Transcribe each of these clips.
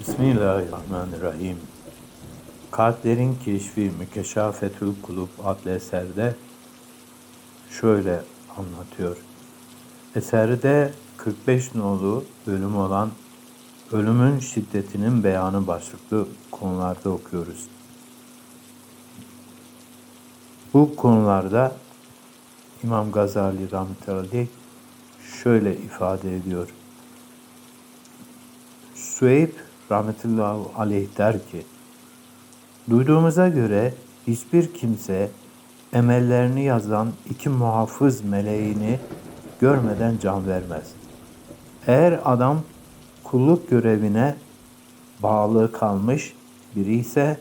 Bismillahirrahmanirrahim. Kalplerin Keşfi Mükeşafetül Kulub adlı eserde şöyle anlatıyor. Eserde 45 nolu bölüm olan ölümün şiddetinin beyanı başlıklı konularda okuyoruz. Bu konularda İmam Gazali rahmetullahi şöyle ifade ediyor. Süheyb rahmetullahi aleyh der ki, Duyduğumuza göre hiçbir kimse emellerini yazan iki muhafız meleğini görmeden can vermez. Eğer adam kulluk görevine bağlı kalmış biri ise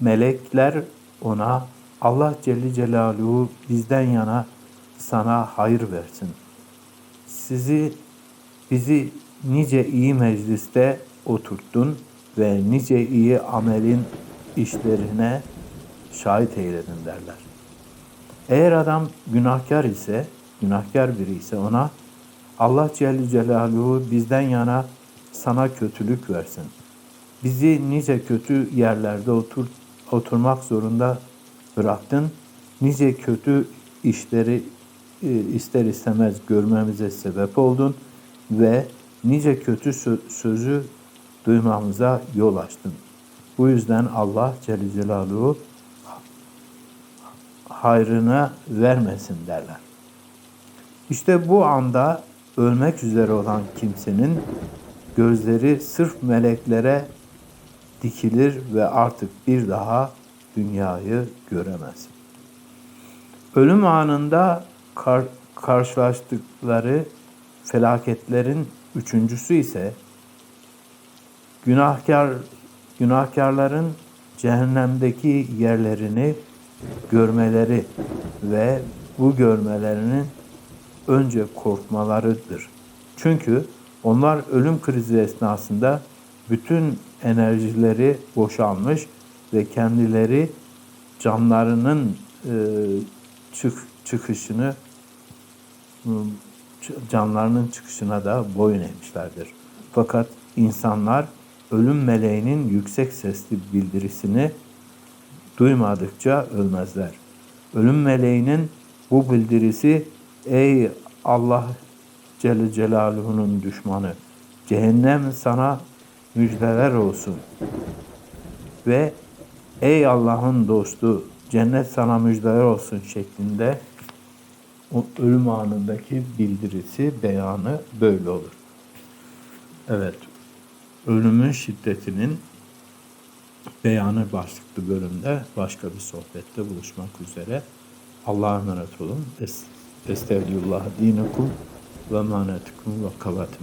melekler ona Allah Celle Celaluhu bizden yana sana hayır versin. Sizi bizi nice iyi mecliste oturttun ve nice iyi amelin işlerine şahit eyledin derler. Eğer adam günahkar ise, günahkar biri ise ona Allah Celle Celaluhu bizden yana sana kötülük versin. Bizi nice kötü yerlerde otur, oturmak zorunda bıraktın. Nice kötü işleri e, ister istemez görmemize sebep oldun ve nice kötü sö- sözü duymamıza yol açtın. Bu yüzden Allah Celle Celaluhu hayrına vermesin derler. İşte bu anda ölmek üzere olan kimsenin gözleri sırf meleklere dikilir ve artık bir daha dünyayı göremez. Ölüm anında kar- karşılaştıkları felaketlerin üçüncüsü ise günahkar günahkarların cehennemdeki yerlerini görmeleri ve bu görmelerinin önce korkmalarıdır. Çünkü onlar ölüm krizi esnasında bütün enerjileri boşalmış ve kendileri canlarının çık, çıkışını canlarının çıkışına da boyun eğmişlerdir. Fakat insanlar ölüm meleğinin yüksek sesli bildirisini duymadıkça ölmezler. Ölüm meleğinin bu bildirisi ey Allah Celle Celaluhu'nun düşmanı cehennem sana müjdeler olsun ve ey Allah'ın dostu cennet sana müjdeler olsun şeklinde o ölüm anındaki bildirisi, beyanı böyle olur. Evet, ölümün şiddetinin beyanı başlıklı bölümde başka bir sohbette buluşmak üzere. Allah'a emanet olun. Es Estağfirullah dinekum ve manetikum ve kavat